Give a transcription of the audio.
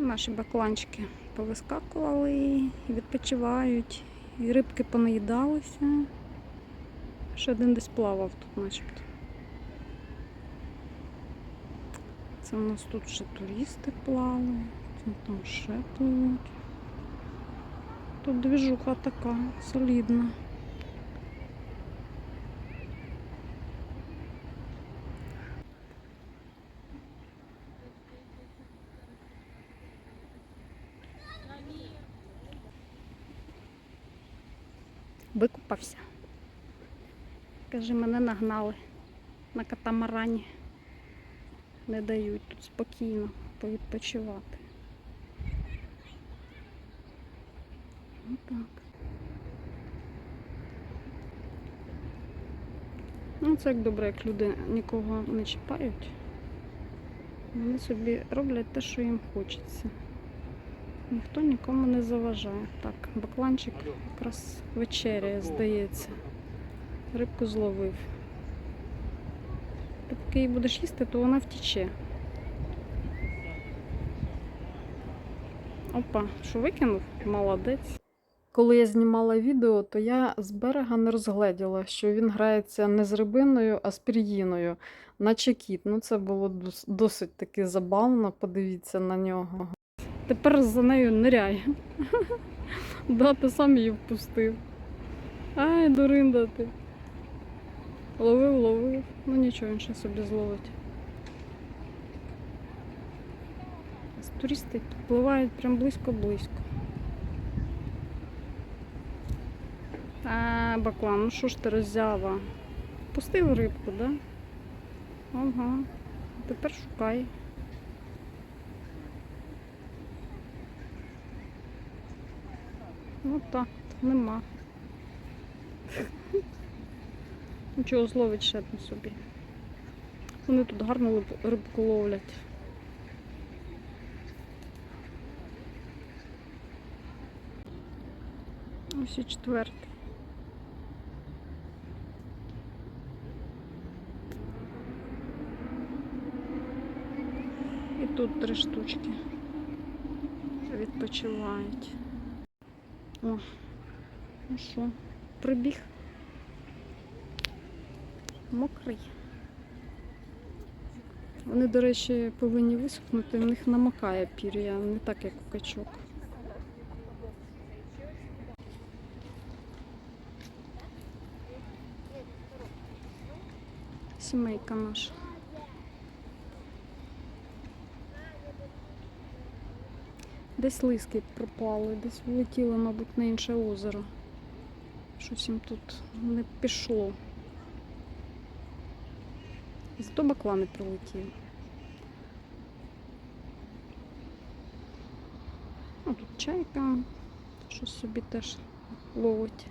Наші бакланчики повискакували і відпочивають. І рибки понаїдалися. Ще один десь плавав тут начебто. Це у нас тут ще туристи плавають, там ще пливуть. Тут двіжуха така солідна. Викупався. Каже, мене нагнали на катамарані. Не дають тут спокійно повідпочивати. Отак. Ну, це як добре, як люди нікого не чіпають. Вони собі роблять те, що їм хочеться. Ніхто нікому не заважає. Так, бакланчик якраз вечеряє, здається. Рибку зловив. Ти поки її будеш їсти, то вона втіче. Опа, що викинув? Молодець. Коли я знімала відео, то я з берега не розгледіла, що він грається не з рибиною, а з пір'їною, наче кіт. Ну, це було досить таки забавно, подивіться на нього. Тепер за нею ниряє. Да, ти сам її впустив. Ай, дуринда ти. Ловив, ловив. Ну нічого, він ще собі зловить. Туристи підпливають прям близько-близько. А, баклан, ну що ж ти роззява? Пустив рибку, да? Ага. Тепер шукай. Ну так, нема. Нічого зловить ще там собі. Вони тут гарно рибку ловлять. Ось і четвертий. І тут три штучки відпочивають. О, ну що, прибіг. Мокрий. Вони, до речі, повинні висохнути, в них намокає пір'я, не так, як у качок. Сімейка наша. Десь лиски пропали, десь влетіли, мабуть, на інше озеро. Щось їм тут не пішло. Зато баклани не прилетів. А тут чайка, щось собі теж ловить.